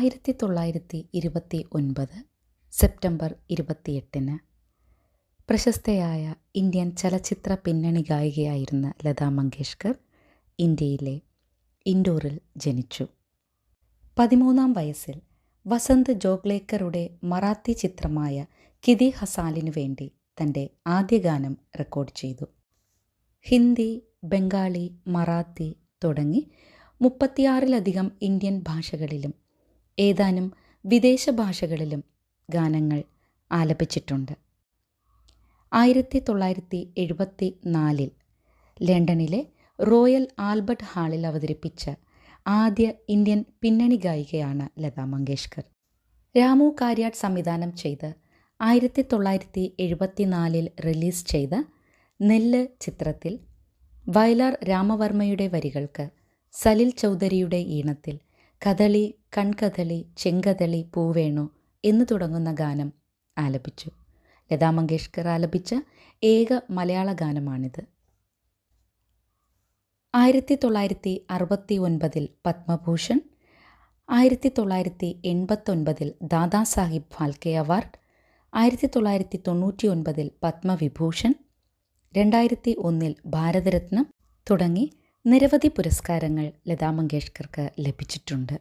ആയിരത്തി തൊള്ളായിരത്തി ഇരുപത്തി ഒൻപത് സെപ്റ്റംബർ ഇരുപത്തിയെട്ടിന് പ്രശസ്തയായ ഇന്ത്യൻ ചലച്ചിത്ര പിന്നണി ഗായികയായിരുന്ന ലതാ മങ്കേഷ്കർ ഇന്ത്യയിലെ ഇൻഡോറിൽ ജനിച്ചു. പതിമൂന്നാം വയസ്സിൽ വസന്ത് ജോഗ്ലേക്കറുടെ മറാത്തി ചിത്രമായ കിതി ഹസാലിനു വേണ്ടി തന്റെ ആദ്യ ഗാനം റെക്കോർഡ് ചെയ്തു. ഹിന്ദി ബംഗാളി മറാത്തി തുടങ്ങി മുപ്പത്തിയാറിലധികം ഇന്ത്യൻ ഭാഷകളിലും ഏതാനും വിദേശ ഭാഷകളിലും ഗാനങ്ങൾ ആലപിച്ചിട്ടുണ്ട്. ആയിരത്തി തൊള്ളായിരത്തി എഴുപത്തി നാലിൽ ലണ്ടനിലെ റോയൽ ആൽബർട്ട് ഹാളിൽ അവതരിപ്പിച്ച ആദ്യ ഇന്ത്യൻ പിന്നണി ഗായികയാണ് ലതാ മങ്കേഷ്കർ. രാമു കാര്യാട്ട് സംവിധാനം ചെയ്ത് ആയിരത്തി തൊള്ളായിരത്തി എഴുപത്തിനാലിൽ റിലീസ് ചെയ്ത നെല്ല് ചിത്രത്തിൽ വയലാർ രാമവർമ്മയുടെ വരികൾക്ക് സലിൽ ചൗധരിയുടെ ഈണത്തിൽ കഥളി കൺകഥളി ചെങ്കഥളി പൂവേണു എന്ന് തുടങ്ങുന്ന ഗാനം ആലപിച്ചു. ലതാ മങ്കേഷ്കർ ആലപിച്ച ഏക മലയാള ഗാനമാണിത്. ആയിരത്തി തൊള്ളായിരത്തി അറുപത്തി ഒൻപതിൽ പത്മഭൂഷൺ ആയിരത്തി തൊള്ളായിരത്തി എൺപത്തൊൻപതിൽ ദാദാസാഹിബ് ഫാൽക്കെ അവാർഡ് ആയിരത്തി തൊള്ളായിരത്തി തൊണ്ണൂറ്റി ഒൻപതിൽ പത്മവിഭൂഷൺ രണ്ടായിരത്തി ഒന്നിൽ ഭാരതരത്നം തുടങ്ങി നിരവധി പുരസ്കാരങ്ങൾ ലതാ മങ്കേഷ്കർക്ക് ലഭിച്ചിട്ടുണ്ട്.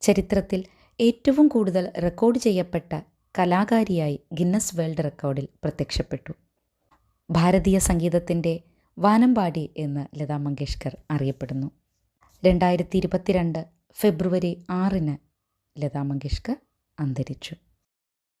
ചരിത്രത്തിൽ ഏറ്റവും കൂടുതൽ റെക്കോർഡ് ചെയ്യപ്പെട്ട കലാകാരിയായി ഗിന്നസ് വേൾഡ് റെക്കോർഡിൽ പ്രത്യക്ഷപ്പെട്ടു. ഭാരതീയ സംഗീതത്തിന്റെ വാനമ്പാടി എന്ന് ലതാ മങ്കേഷ്കർ അറിയപ്പെടുന്നു. രണ്ടായിരത്തി ഇരുപത്തിരണ്ട് ഫെബ്രുവരി ആറിന് ലതാ മങ്കേഷ്കർ അന്തരിച്ചു.